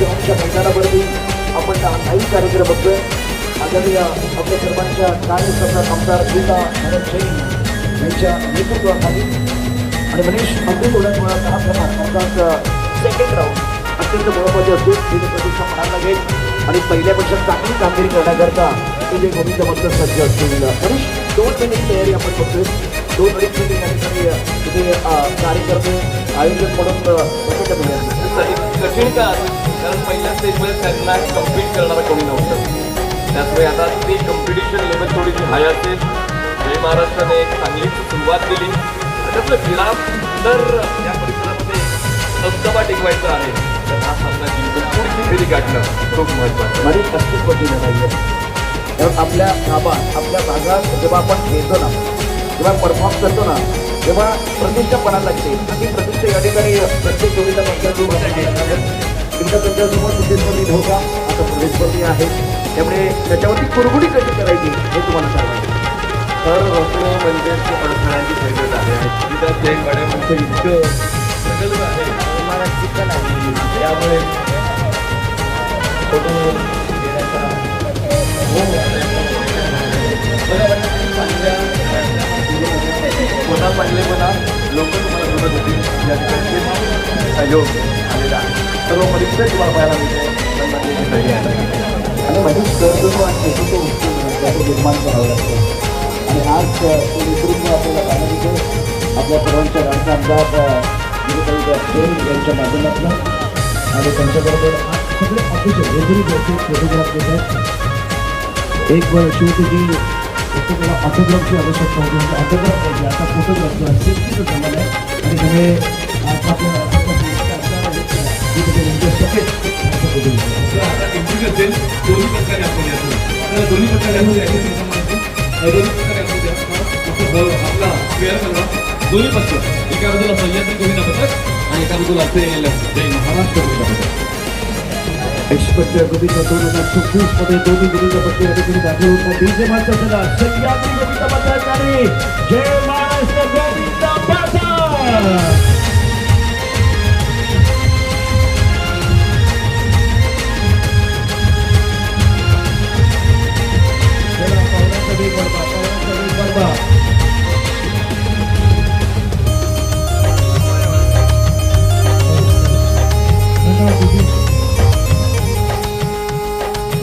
नक्कीच मैदानावरती आपण काही कार्यक्रम बघतोय. आदरणीय आपल्या सर्वांच्या कार्यक्रमात आमदार गीता भरत जैन यांच्या नेतृत्वाखाली आणि मनीष अगदी थोड्याच वेळात हा प्रमाण अर्थात सेकंड राऊंड अत्यंत महत्त्वाचे असतील तिथे प्रतीक्षा म्हणायला लागेल. आणि पहिल्यापेक्षा चांगली कामगिरी करण्याकरता तिथे गोविंद भक्त सज्ज असतील. मनीष दोन मिनिट तयारी आपण बघतोय. दोन अडीच मिनिट या ठिकाणी तिथे कार्यकर्ते आयोजक म्हणून कठीण का कारण पहिल्या स्टेजमध्ये त्यांना कम्पीट करणारा कोणी नव्हतं. त्यामुळे आता ती कॉम्पिटिशन लेवल थोडीशी हाय असेल. जय महाराष्ट्राने एक चांगली सुरुवात केली. त्यातलं विराम तर या परिसरामध्ये दबदबा टिकवायचा आहे. तर हा सामना जिंकून पुढची फेरी गाठणं खूप महत्वाचं आहे. मनीष नक्कीच पटीने कारण आपल्या गावात आपल्या भागात जेव्हा आपण खेळतो ना जेव्हा परफॉर्म करतो ना तेव्हा प्रतिष्ठा पणाला लागते आणि प्रतिष्ठा या ठिकाणी प्रत्येक जोडीला तुमच्या त्यांच्यासमोर प्रतिस्पर्धी धोका आता प्रतिस्पर्धी आहे त्यामुळे त्याच्यावरती कुरगुडी कशी करायची हे तुम्हाला सांगायचं तर रत्ने म्हणजे अडथळ्यांची सैन्यत आहे तिथं ते गड्यामध्ये इतकं प्रगल्भ आहे मला चिकन आहे त्यामुळे फोटो घेण्याचा हो चांगल्या पुन्हा पाहिले म्हणा लोक तुम्हाला बघत होती. या ठिकाणी सहयोग आलेला सर्व परीक्षा तुम्हाला पाहायला मिळते. म्हणजे आणि माझी कर्तृत्व वाटते की तो त्याचं निर्माण करावं लागतं. आणि आज तो विकृत आपल्याला पाहायला मिळते आपल्या सर्वांच्या राज्य आमदार गिरीताई यांच्या माध्यमातून. आणि त्यांच्याबरोबर आज सगळे ऑफिसर वेगवेगळी गोष्टी फोटोग्राफ देत आहेत. एक शिवतेची प्रत्येकाला ऑटोग्राफची आवश्यकता होती. म्हणजे ऑटोग्राफ पाहिजे आता फोटोग्राफचा सेफ्टीचं जमाना आहे. आणि त्यामुळे असेल दोन्ही प्रकारे आपण दोन्ही प्रकारे यातून याची दोन्ही प्रकारे बॉल आपला दोन्ही पक्ष. एका बाजूला सह्याद्री गोविंदा पथक आणि एका बाजूला असेल जय महाराष्ट्र गोविंदा पथक एक्सपर्ट गोविंद दोन हजार चोवीसमध्ये दोन्ही विरुद्ध पक्ष या ठिकाणी दाखल होतात डीजे मात्र चला सह्याद्री गोविंद पथक जय महाराष्ट्र गोविंद पथक Bye.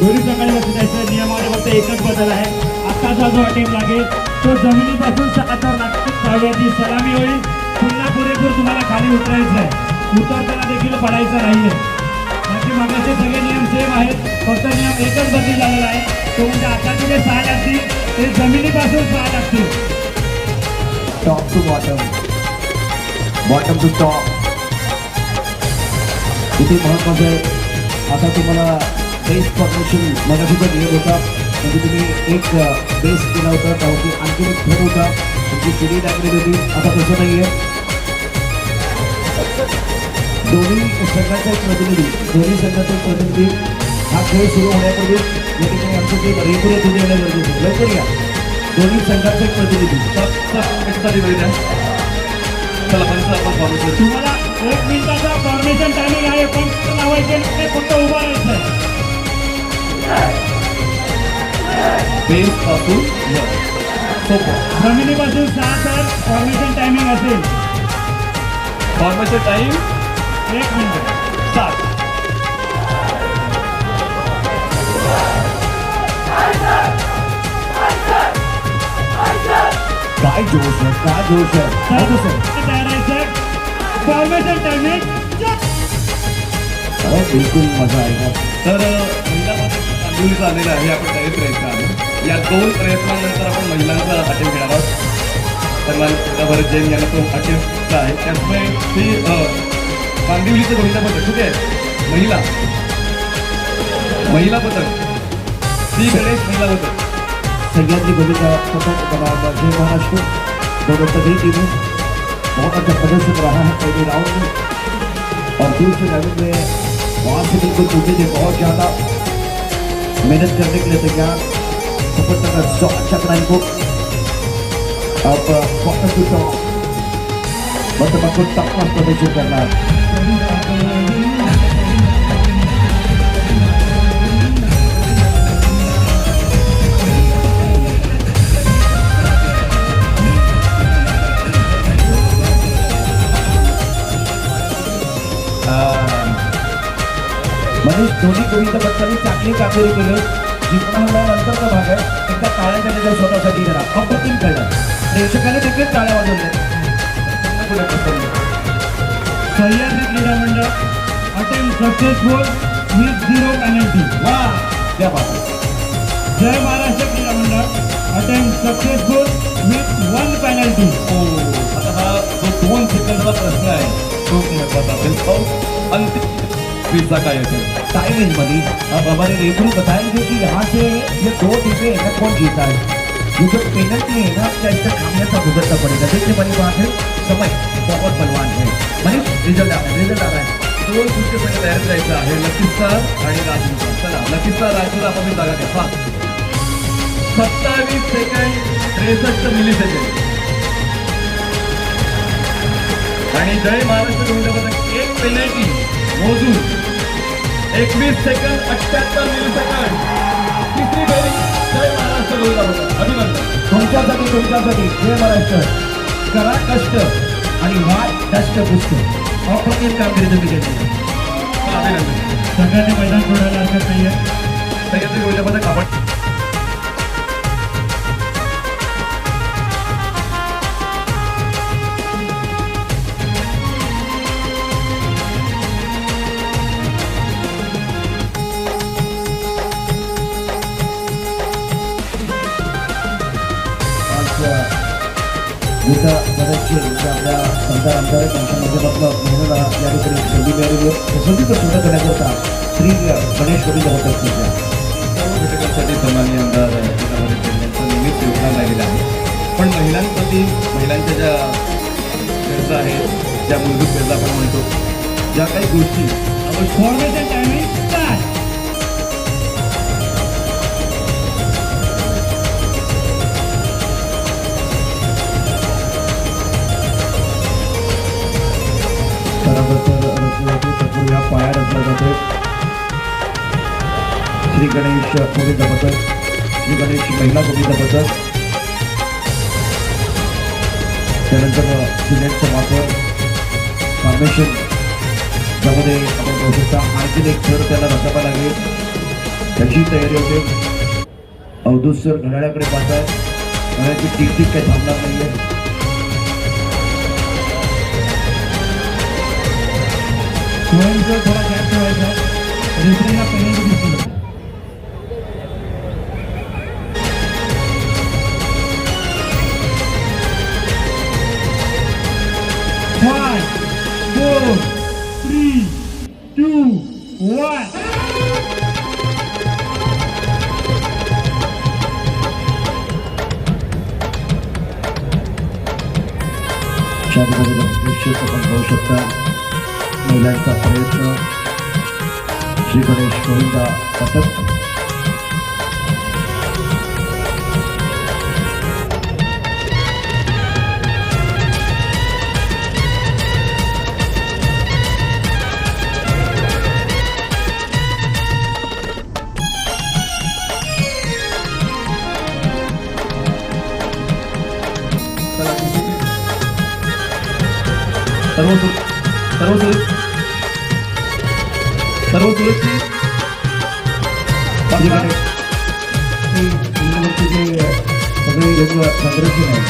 दोन्ही प्रकारे लक्ष द्यायचं नियमामध्ये फक्त एकच बदल आहे. आताचा जो अटेम लागेल तो जमिनीपासून सकाळचा लागतो सहाव्याची सलामी होईल. पुन्हा पुरेपूर तुम्हाला खाली उतरायचं आहे. उतरताना देखील पडायचं नाहीये. बाकी मागाचे सगळे नियम सेम आहेत. फक्त नियम एकच बदली झालेला आहे. तो म्हणजे आताचे जे सहा लागतील ते जमिनीपासून सहा लागतील. Top to bottom bottom to top किती महत्वाचं आहे. आता तुम्हाला बेस फॉर्मेशन मगाशी पण येत होता. म्हणजे तुम्ही एक बेस केला होता त्यावरती आणखी एक थर होता. तुमची सिडी टाकली होती. आता तसं नाही आहे दोन्ही संघाचा एक प्रतिनिधी दोन्ही संघाचा एक प्रतिनिधी हा खेळ सुरू होण्यापूर्वी या ठिकाणी आमचं ते रेफरी तुम्ही येणं गरजेचं आहे लवकर या. दोन्ही संघाचा एक प्रतिनिधी चला पंच आपण फॉर्मेशन तुम्हाला एक मिनिटाचा फॉर्मेशन टायमिंग आहे पण लावायचे फक्त उभा राहायचं बेस पासून जमिनीपासून सहा तास फॉर्मेशन टायमिंग असेल. फॉर्मेशन टाइम एक मिनिट स्टार्ट काय जोश आहे काय जोश आहे हो सर तयारायचं फॉर्मेशन टायमिंग बिलकुल मजा आहे तर महिला तांदुलीचा आलेला आहे आपण काही प्रयत्न आहे या दोन प्रयत्नानंतर आपण महिलांचा अटेम्प घेणार आहोत. सन्मान भरत जैन यांना तो अटेम्प्ट आहे. त्यामुळे ही कांदिवलीचं गोविंदा पथक ठीक आहे? महिला. महिला पथक. ती गणेश महिला पथक. सगळ्यांची भूमिका पथक बनाम जय महाराष्ट्र. दोनों सभी टीमें बहुत अच्छा प्रदर्शन रहा है पहले राउंड. में और दूसरे राउंड में वहाँ से बिल्कुल टूटे थे बहुत ज़्यादा मेहनत करने के लिए तैयार सफलता का सौ अच्छा कराई को अब क्वार्टर टू टॉप वर्तमान को टॉप क्लास प्रदर्शन मनीष धोनी गोविंद बच्चांनी चांगली कामगिरी केली जिंकण्यानंतरचा भाग आहे. एकदा टाळ्या त्याच्या स्वतःसाठी करा अप्रतिम खेळला. प्रेक्षकाने देखील टाळ्या वाजवल्या. सह्याद्री क्रीडा मंडळ attempt successful with zero penalty वा! त्या बाबा जय महाराष्ट्र क्रीडा मंडळ attempt successful with one penalty ओ हो, आता हा जो दोन सेकंदचा प्रश्न आहे तो महत्त्वाचा असेल. हो, अंतिम वीसचा काय असेल? टाइमिंग मनी अब हमारे रेफरी बताएंगे कि यहाँ से ये दो टीमें है ना कौन जीता है ये जो पेनल्टी है ना क्या इसका तक गुजरना पड़ेगा देखने वाली बात है समय बहुत बलवान है. मनीष रिजल्ट आ रहा है रिजल्ट आ रहा है दोन सुट्टे पहिले तयार करायचं आहे. लकी स्टार आणि राजू चला लकी स्टार राजूला आपण जागा घ्या. हा सत्तावीस सेकंड त्रेसष्ट मिली सेकंड आणि जय महाराष्ट्र गोविंदाबद्दल एक पेनल्टी मोजून. एकवीस सेकंद अठ्ठ्याहत्तर मिली सेकंड तिसरी फेरी जय महाराष्ट्र गोविंदाबद्दल अभिनंदन. तुमच्यासाठी तुमच्यासाठी जय महाराष्ट्र. करा कष्ट आणि वाट दष्ट पुष्ट. अप्रतिम कामगिरी तुम्ही केली. अभिनंदन. सगळ्यांनी मैदान सोडायला हरकत नाहीये. सह्याद्री गोविंदाबद्दल आपण गीता बरेचसे जे आपल्या आमदार आमदार त्यांच्या माध्यमातून महिन्याला या ठिकाणी संधी मिळालेली आहे. संधीचं पूर्ण करण्याकरता श्री गणेश गोविंद होतात सर्व घटकांसाठी सन्मान्य आमदार यांचं नेहमीच योगदान राहिलेलं आहे. पण महिलांप्रती महिलांच्या ज्या गरजा आहेत ज्या मूलभूत गरजा आपण म्हणतो ज्या काही गोष्टी आवश्यक फॉर्मेशन टायमिंग जाते संपूर्ण या पाया रचला जातो श्री गणेश गोविंदबद्दल श्री गणेश महिला गोविंदबद्दल त्यानंतर सिमेंटचं वापर फॉर्मेशन त्यामध्ये आपण पाहू शकता आणखीन एक थर त्याला रचावा लागेल त्याची तयारी होते अवधूत सर घड्याळ्याकडे पाहतात घड्याची टिक टिक काही थांबणार नाही आहे नाहीये स्वयंचं थोडा गॅप ठेवायचा रेफरीला पेनल्टी दिसली जाते Five, four, three, two, one. शारीरिक दृश्य आपण पाहू शकता महिलांचा प्रयत्न श्री गणेश गोविंदा पथक चला, किती- सर्व सुर- सर्व सुरक्षित सर्व सुरक्षित श्री गणेश ही इंग्लंडची जे सगळे योग्य संरक्षण आहे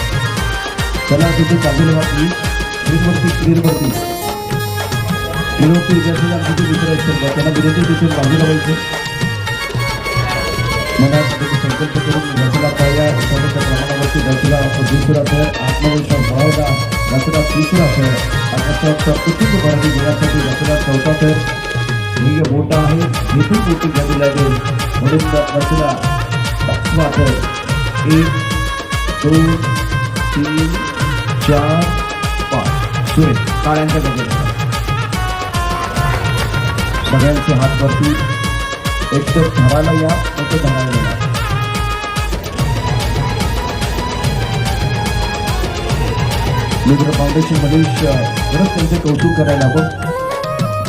त्याला तिथे बाजूला वाटली स्क्रीनवरती स्क्रीनवरती स्क्रीनवरती विद्यार्थी आमचे जे मित्र आहेत सर्व त्यांना विनंती तिथून बाजूला व्हायचं मनात त्याचे संकल्प करून रचना पाहिल्या त्यानंतर प्रमाणावरती रचना दुसरा असेल आत्मविश्वास बाळगला रचना तिसरा असेल आता कुटुंब भरारी घेण्यासाठी रचना चौथा तर हेतू मोठी घ्यावी लागेल म्हणून रचना पाचवा तर एक दोन तीन, चार, पाच। सुरेश टाळ्यांच्या गजर सगळ्यांचे हात वरती एक तर धरायला या, एक तर धरायला या। मित्र फाउंडेशन मनीष खरंच त्यांचे कौतुक करायला हवं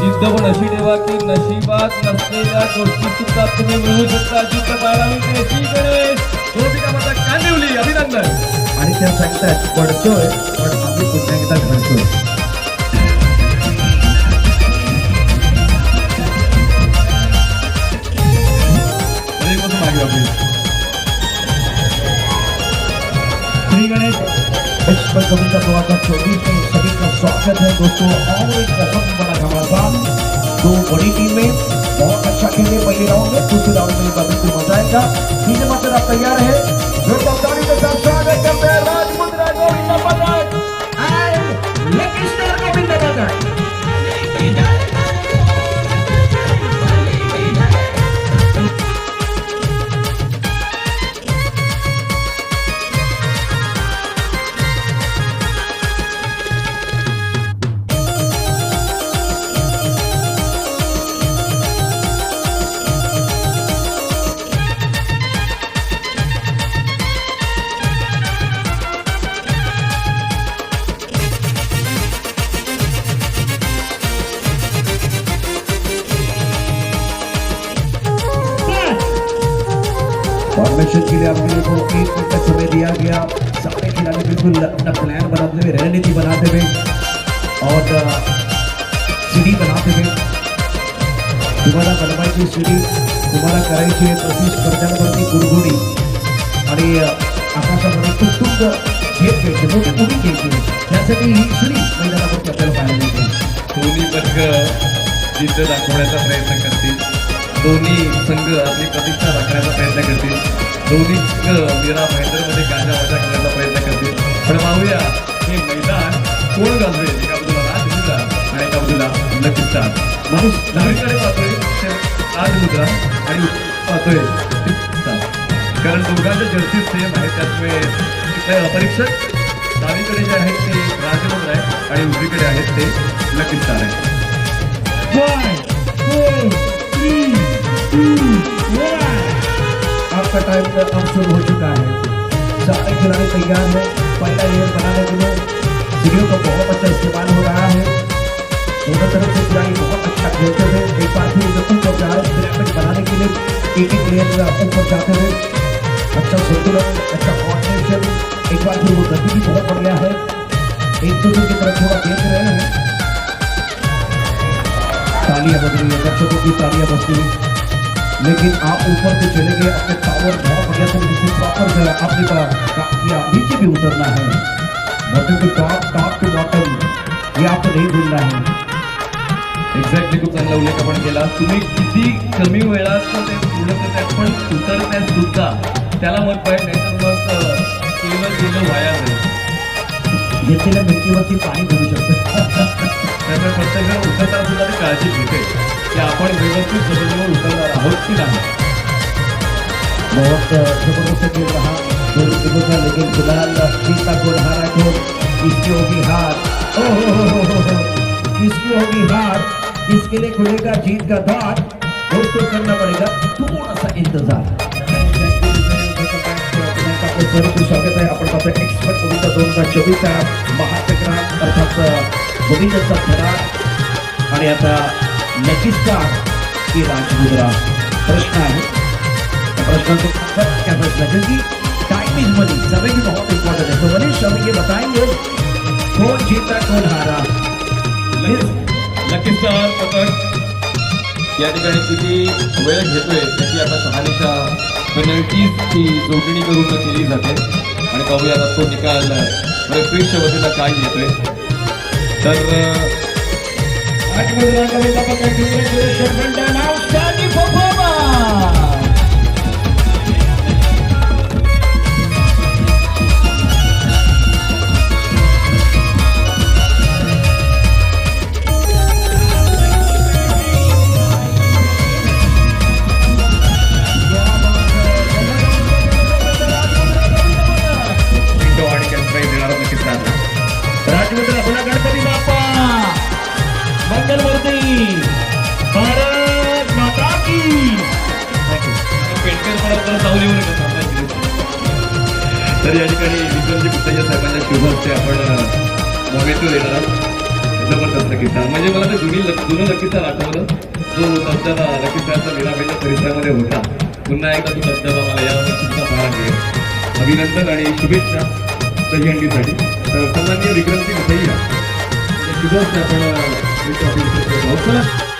पण अशी ठेवा की नशिबात नसलेल्या गोष्टी सुद्धा तुम्ही मिळवू शकता. जिद्द पाहायला मिळते श्री गणेश. गोपिका माता कांदिवली अभिनंदन. आणि त्या सांगतात पडतोय पण आम्ही पुन्हा एकदा घडतोय. म्हणजे कसं एक्सपर्ट कविता दो हज़ार चौबीस में सभी का स्वागत है दोस्तों। और एक बहुत बड़ा घमासान दो बड़ी टीमें बहुत अच्छा खेले पहले राउंड में दूसरे राउंड में बिल्कुल मज़ा आएगा तीन मतलब आप तैयार है। जोरदार के साथ प्लान बनाते हुए रणनीति बनाते हुए और अ, बनाते हुए। तुम्हाला बनवायची सीडी तुम्हाला करायची आहे प्रतिस्पर्ध्यांवरती गुडगुडी आणि आकाशामध्ये तुटुंब घेत घ्यायचे मोठी उडी घ्यायची त्यासाठी ही सीडी मैदानावरती आपल्याला पाहायला मिळते दोन्ही वर्ग जिद्द दाखवण्याचा प्रयत्न करतील दोन्ही संघ आपली प्रतिष्ठा राखण्याचा प्रयत्न करतील दोन्ही संघ मीरा भाईंदरमध्ये गाजा वाजा करण्याचा प्रयत्न करतील. पण पाहूया हे मैदान कोण घालतोय एका बाजूला राजमुद्रा आणि एका बाजूला लकिस्तान माणूस डावीकडे पाहतोय ते राजमुद्रा आणि पाहतोय कारण दोघांचे जर्सी सेम आहे त्यामुळे परीक्षक डावीकडे जे आहेत ते राजमुद्रा आहे आणि उजवीकडे आहेत ते नक्कीच आहे. Five, four, three, two, one. आपका टाइम अब शुरू हो चुका है सारे खिलाड़ी तैयार हैं। पहला लेयर बनाने के लिए। सीढ़ियों का बहुत अच्छा इस्तेमाल हो रहा है। दोनों तरफ़ से खिलाड़ी बहुत अच्छा खेलते हुए एक बार फिर उन्हें ऊपर जा रहे बनाने के लिए एक एक लेयर ऊपर जाते हुए अच्छा संतुलन अच्छा कोऑर्डिनेशन एक बार फिर वो गति भी बहुत बढ़िया है। एक दूसरे की तरफ़ थोड़ा देख रहे हैं। तालियाँ बज रही है, दर्शकों की तालियाँ बजती है। लेकिन आप ऊपर से चले गए अपने टावर बहुत बढ़िया तरीके से प्रॉपर आपने का काम किया नीचे भी उतरना है। Bottom to top top to bottom ये आपको नहीं भूलना है। एक्झॅक्टली खूप चांगला उल्लेख आपण केला. तुम्ही किती कमी वेळात ते पूर्ण करताय पण उतरताय सुद्धा त्याला मत पाहिजे नाही तर मग केलं केलं वाया जाईल. घेतलेल्या मिरचीवरती पाणी भरू शकतं. त्यामुळे प्रत्येक उतरताना सुद्धा ती काळजी घेते. लेकिन फ़िलहाल जीत का हारा को किसकी होगी हार. किसकी होगी हार. किसके लिए खुलेगा जीत का द्वार दोस्तों करना पड़ेगा. थोड़ा सा इंतज़ार. आपलं स्वागत आहे आपण पाहतो एक्सपर्ट कविता दोन हज़ार चोवीसचा महाचक्रांत अर्थात गोविंदचा फरार. आणि आता नक्कीच की राजमुद्रा प्रश्न आहे. त्या प्रश्नांचं उत्तर क्या फैसला क्योंकि टाइम इज मनी समय भी बहुत इंपॉर्टेंट है तो मनीष हम ये. बताएंगे कौन जीता कौन हारा? नक्कीच पथक या ठिकाणी किती वेळ घेतोय त्याची आता शहानिशा पेनल्टीजची जोडणी करून केली जाते. आणि पाहूया आता तो निकाल रेफ्रीच्या वतीला काय येतोय तर At Mudra Kavita Pakat Mudra Guru Shambhanda now start. मला जाऊन येऊ नका थांबायची तर या ठिकाणी विक्रमजी गुप्ता साहेबांच्या शुभ आपण मोमेंटो देणार आहोत. जबरदस्त किस्सा म्हणजे मला ते जुनी जुनं लकीचा आठवलं जो धबधबा लकीचा मीराबाईच्या परिसरामध्ये होता पुन्हा एकदा तो धबधबा मला या वर्षीचा पाहायला आहे. अभिनंदन आणि शुभेच्छा दहीहंडीसाठी तर सन्मान्य विक्रमजी गुप्तय्या शुभ हस्ते आपण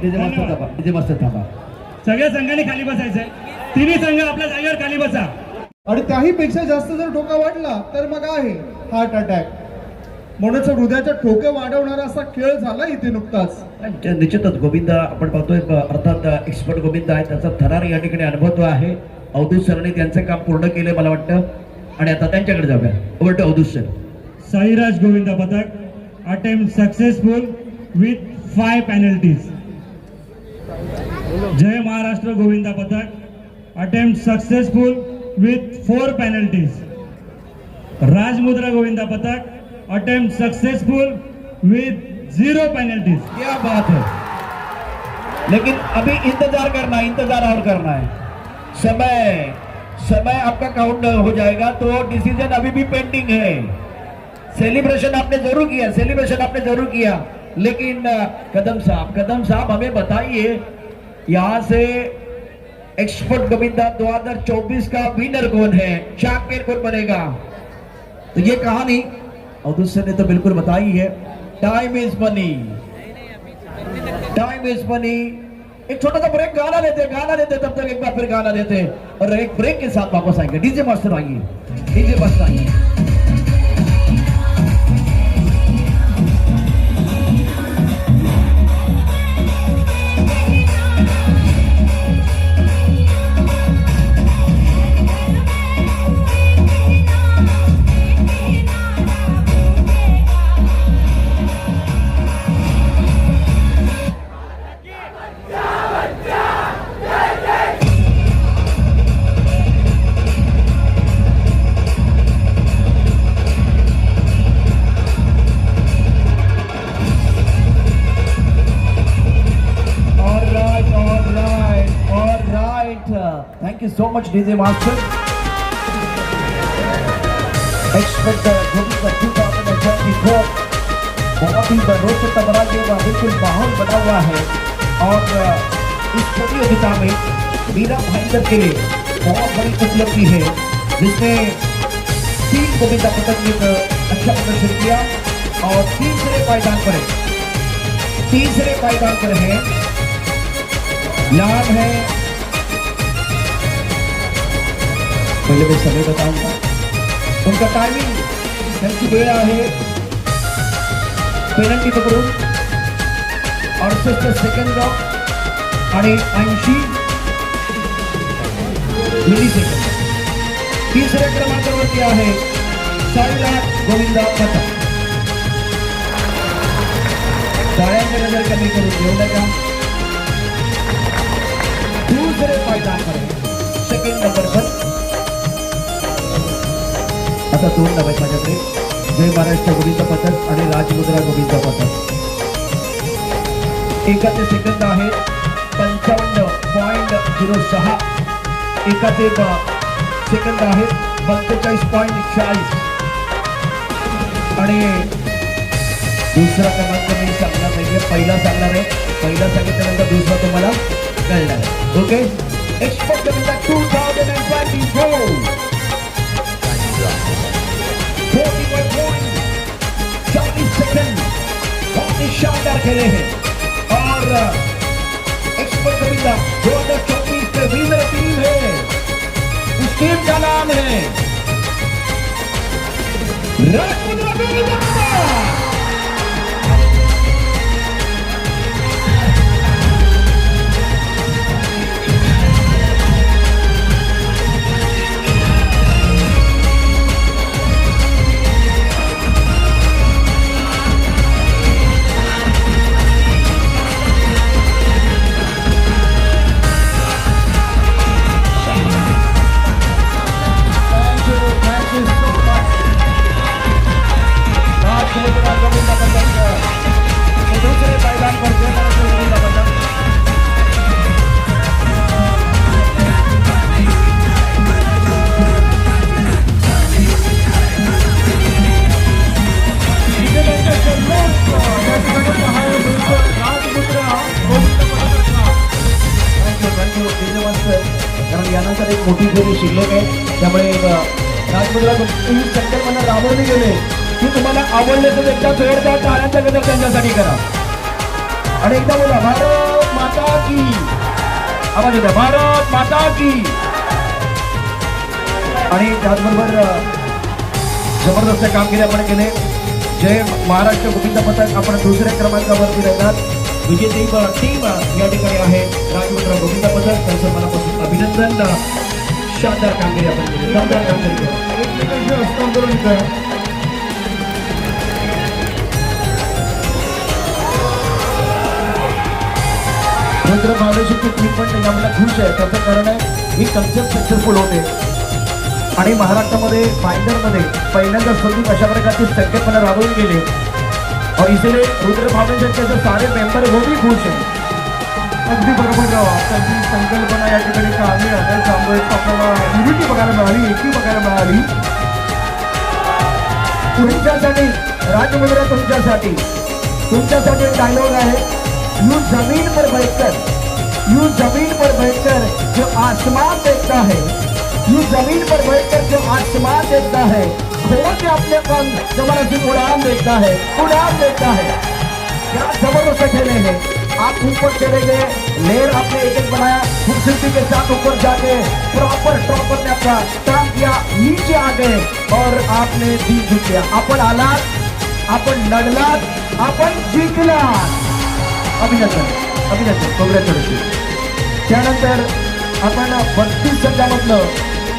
डीजे मास्टर थांबा डीजे मास्टर थांबा सगळ्या संघांनी खाली बसायचंय. तिन्ही संघ आपल्या जागेवर खाली बसा. आणि त्याही पेक्षा जास्त जर ठोका वाढला तर मग आहे हार्ट अटॅक म्हणूनच हृदयाच्या ठोके वाढवणारा असा खेळ झाला इथे नुकताच. निश्चितच गोविंद आपण पाहतोय अर्थात एक्सपर्ट गोविंद आहे त्याचा थरार या ठिकाणी अनुभव आहे. अवधूत सरने त्यांचं काम पूर्ण केलंय मला वाटतं. आणि आता त्यांच्याकडे जाऊया. Over to Avadhoot sir. Sairaj Govind पथक attempt successful with five penalties जय महाराष्ट्र गोविंदा पथक attempt successful with four penalties. Rajmudra Govinda Patak attempt successful with zero penalties. क्या बात है? लेकिन अभी इंतज़ार करना है इंतज़ार और करना है। समय समय आपका काउंट हो जाएगा तो डिसीज़न अभी भी पेंडिंग है। सेलिब्रेशन आपने ज़रूर किया सेलिब्रेशन आपने ज़रूर किया। लेकिन कदम साहब कदम साहब हमें बताइए, यहाँ से एक्सपर्ट गोविंदा 2024 का विनर कौन है? चैंपियन कौन बनेगा तो ये कहानी और दूसरे ने तो बिल्कुल बताई है time is money time is money एक छोटा सा ब्रेक गाना लेते गाना लेते तब तक एक बार फिर गाना लेते और एक ब्रेक के साथ वापस आएँगे। डीजे मास्टर आइए। डीजे मास्टर आइए। Much, DJ Master. Expect the Govinda 2024 बहुत ही रोचक के हुआ बिल्कुल माहौल बना हुआ है। और इस प्रतियोगिता में मीरा भाईंदर के लिए बहुत बड़ी उपलब्धि है जिसमें तीन गोविंदा पतंग ने अच्छा प्रदर्शन किया। और तीसरे पायदान पर तीसरे पायदान पर है। नाम है पहले मैं समय बताऊंगा उनका टायमिंग त्यांची वेळ आहे. पेनल्टी पकडून अडुसष्ट सेकंद आणि ऐंशी मिली सेकंद तिसऱ्या क्रमांकावरती आहे साईनाथ गोविंदा पथक. टाळ्यांची नजर कमी करून घेऊ नका. दुसरे फायदा पर सेकंड नंबर पर आता दोन नाव आहेत माझ्याकडे. जय महाराष्ट्र गोविंद पथक आणि राजमुद्रा गोविंद पथक. एकाचे सेकंद आहे पंचावन्न पॉईंट झिरो सहा. एकाचे सेकंद आहे पंचेचाळीस पॉईंट चाळीस. आणि दुसरा क्रमांक मी सांगणार नाही. पहिला सांगणार आहे. पहिला सांगितल्यानंतर दुसरा तुम्हाला कळणार ओके एक्सपोर्ट टू खेले हैं। और एक्सपर्ट कविता दो हज़ार चौबीस के विनर टीम है। उस टीम का नाम है राजपुत्र समुद्रात ही संकल्पना राबवली गेले. की तुम्हाला आवडले तर एकदा जोरदार टाळ्यांचा गजर त्यांच्यासाठी करा. आणि एकदा बोला भारत माता की. आवाज येतो भारत माता की. आणि त्याचबरोबर जबरदस्त कामगिरी आपण केले. जय महाराष्ट्र गोविंद पथक आपण दुसऱ्या क्रमांकावरती राहतात विजेती टीम या ठिकाणी आहे. राजमुद्रा गोविंद पथक. त्यांचं मनापासून अभिनंदन. शानदार कामगिरी आपण केली शानदार कामगिरी केली. एकमेकांशी हस्तांतरण करा रुद्र ती टीम पण त्याच्यामध्ये खुश आहे त्याचं कारण आहे ही कन्सेप्ट सक्सेसफुल होते आणि महाराष्ट्रामध्ये फायनलमध्ये पहिल्यांदा स्वरूप अशा प्रकारची संकल्पना राबवून गेली और इसलिए रुद्र फाउंडेशन सारे मेंबर वो भी खुश हैं अगदी बरोबर आता जी संकल्पना या ठिकाणी काढली आहे. त्यामुळे आपल्याला युनिटी बघायला मिळाली एकी बघायला मिळाली. तुमच्यासाठी राजमुद्रा तुमच्यासाठी. तुमच्यासाठी डायलॉग आहे. यू ज़मीन पर बैठकर यू ज़मीन पर बैठकर जो आसमान देखता है यू ज़मीन पर बैठकर जो आसमान देखता है खोल के अपने पंख ज़बरदस्ती उड़ान देखता है, उड़ान देखता है। क्या ज़बरदस्त खेले हैं। आप ऊपर चले गए। लेर आपने एक एक बनाया। खूबसूरती के साथ ऊपर जाके प्रॉपर प्रॉपर ने अपना काम किया। नीचे आ गए और आपने दी जिंकल्या आपण आलात आपण लढलात आपण जिंकला अभिनंदन अभिनंदन। कॉंग्रॅच्युलेशन त्यानंतर आपण बत्तीस संघामधलं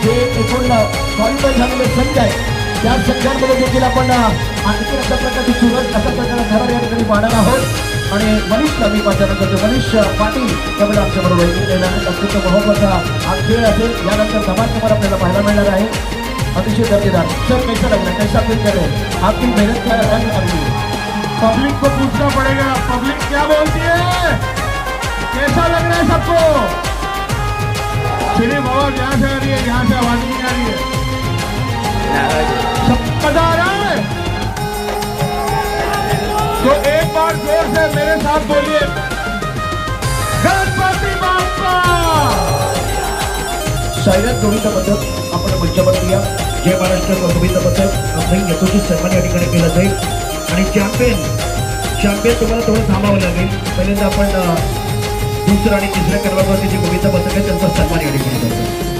जे एकूण क्वालिफाय झालेले संघ आहेत त्या संघांमध्ये देखील आपण आणखी अशा प्रकारची सुरत अशा प्रकारे घरात या ठिकाणी पाहणार आहोत. आणि मनीषला मी पाचारण करतो मनीष पाटील त्यामुळे आमच्याबरोबर बरोबर येणार अत्यंत महत्त्वाचा हा खेळ असेल यानंतर धमाल कमर आपल्याला पाहायला मिळणार आहे. अतिशय दर्जेदार. सर कैसा लग कैसा फील कर रहे आपकी मेहनत का रंग अभी पब्लिक को पूछना पड़ेगा। पब्लिक क्या बोलती है? कैसा लग रहा है सबको? श्री आवाज यहाँ से आ रही है यहाँ से आवाज नहीं आ रही है। सबका तो एक बार जोर से मेरे साथ बोलिए। गणपति बाप्पा! सायरन जोडीचं पथक आपण मंचावर या. जय महाराष्ट्र गोविंद पथक नाही यथोचित सन्मान या ठिकाणी केला जाईल. आणि चॅम्पियन चॅम्पियन तुम्हाला थोडं थांबावं लागेल. पहिल्यांदा आपण दुसरं आणि तिसऱ्या क्रमांकावरती जे गोविंद पथक आहे त्यांचा सन्मान या ठिकाणी करतो.